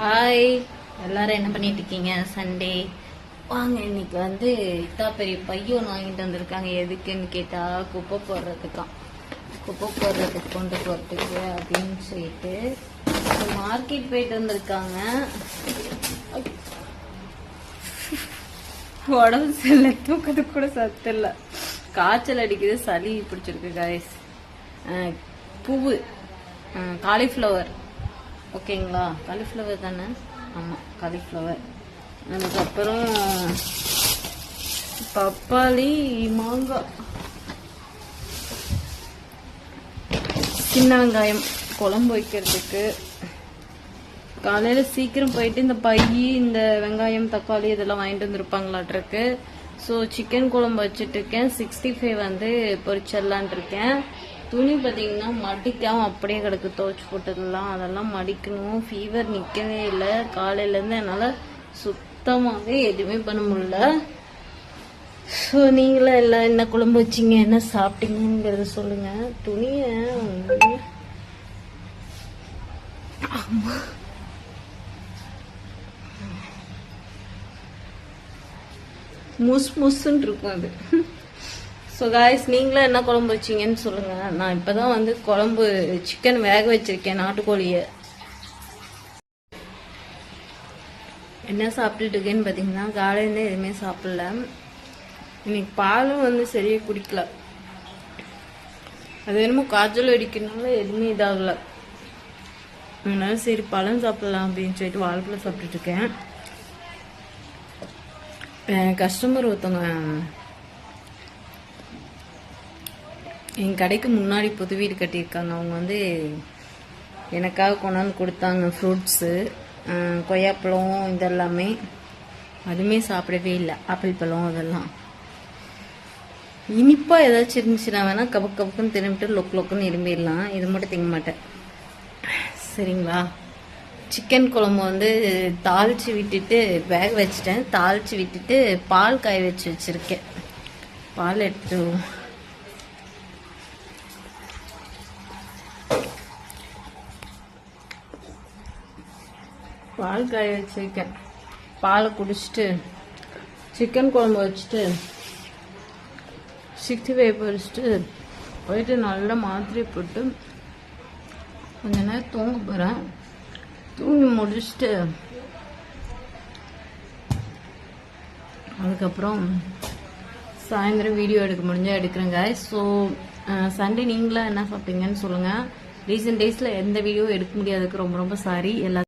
Hi எல்லாரும் என்ன பண்ணிட்டு இருக்கீங்க சண்டே வாங்க இன்னைக்கு வந்து இத்தா பெரிய பையன் வாங்கிட்டு வந்திருக்காங்க. எதுக்குன்னு கேட்டா குப்பை போடுறதுக்காம். குப்பை போடுறதுக்கு கொண்டு போறதுக்கு அப்படின்னு சொல்லிட்டு மார்க்கெட் போயிட்டு வந்திருக்காங்க. உடம்பு சரியில்லை. தூக்கத்துக்கு கூட சத்து இல்லை. காய்ச்சல் அடிக்குது சளி பிடிச்சிருக்கு காய்ஸ் பூவு. காலிஃப்ளவர் ஓகேங்களா? காலிஃப்ளவர் தானே? ஆமாம் காலிஃப்ளவர் அதுக்கப்புறம் பப்பாளி மாங்காய். சின்ன வெங்காயம் குழம்பு வைக்கிறதுக்கு. காலையில் சீக்கிரம் போயிட்டு இந்த பை இந்த வெங்காயம் தக்காளி இதெல்லாம் வாங்கிட்டு வந்திருப்பாங்களாட்டிருக்கு ஸோ சிக்கன் குழம்பு வச்சுட்டு இருக்கேன் சிக்ஸ்டி ஃபைவ் வந்து பொரிச்சிடலான் இருக்கேன் துணி பார்த்தீங்கன்னா மடிக்காமல் அப்படியே கிடக்கு. துவச்சி போட்டதெல்லாம் அதெல்லாம் மடிக்கணும். ஃபீவர் நிற்கவே இல்லை. காலையிலேருந்து என்னால் சுத்தமாகவே எதுவுமே பண்ண முடியல. ஸோ நீங்களும் எல்லாம் என்ன குழம்பு வச்சீங்க? என்ன சாப்பிட்டீங்கிறத சொல்லுங்கள் துணியை முஸ் முஸ்ன்னு இருக்கும் அது. ஸோ காய்ஸ் நீங்களும் என்ன குழம்பு வச்சீங்கன்னு சொல்லுங்க. நான் இப்போ தான் வந்து குழம்பு சிக்கன் வேக வச்சிருக்கேன் நாட்டுக்கோழியை. என்ன சாப்பிட்டுட்டு இருக்கேன்னு பார்த்தீங்கன்னா காலையிலேருந்து எதுவுமே சாப்பிடல. இன்னைக்கு பாலும் வந்து சரியாக குடிக்கல. அது என்னமோ காய்ச்சல் அடிக்கிறதுனால எதுவுமே இதாகல. அதனால சரி பழம் சாப்பிடலாம் அப்படின்னு சொல்லிட்டு வாழைப்பழம் சாப்பிட்டுட்டு இருக்கேன். கஸ்டமர் ஒருத்தவங்க என் கடைக்கு முன்னாடி புது வீடு கட்டியிருக்காங்க. அவங்க வந்து எனக்காக கொண்டாந்து கொடுத்தாங்க ஃப்ரூட்ஸு கொய்யாப்பழம் இதெல்லாமே. அதுவுமே சாப்பிடவே இல்லை. ஆப்பிள் பழம் அதெல்லாம். இனிப்பா ஏதாச்சும் இருந்துச்சுன்னா வேணால் கபக்கு கபக்குன்னு திரும்பிட்டு லொக்கு லொக்குன்னு இரும்பிடலாம் இது மட்டும் திங்க மாட்டேன். சரிங்களா? சிக்கன் குழம்பு வந்து தாளிச்சு விட்டுட்டு வேக வச்சுட்டேன். தாளிச்சு விட்டுட்டு பால் காய வச்சு வச்சிருக்கேன். பால் எடுத்து பால் காய வச்சிருக்கேன். பாலை குடிச்சிட்டு சிக்கன் குழம்பு வச்சுட்டு சிக்ஸ்டி ஃபைவ் பொரிச்சிட்டு போயிட்டு நல்லா மாத்திரை போட்டு கொஞ்ச நேரம் தூங்க போகிறேன் தூங்கி முடிச்சுட்டு அதுக்கப்புறம் சாயந்தரம் வீடியோ எடுக்க முடிஞ்சால் எடுக்கிறேங்க ஸோ சண்டே நீங்களாம் என்ன சாப்பிட்டீங்கன்னு சொல்லுங்கள் ரீசெண்ட் டேஸில் எந்த வீடியோ எடுக்க முடியாததுக்கு ரொம்ப ரொம்ப சாரி எல்லா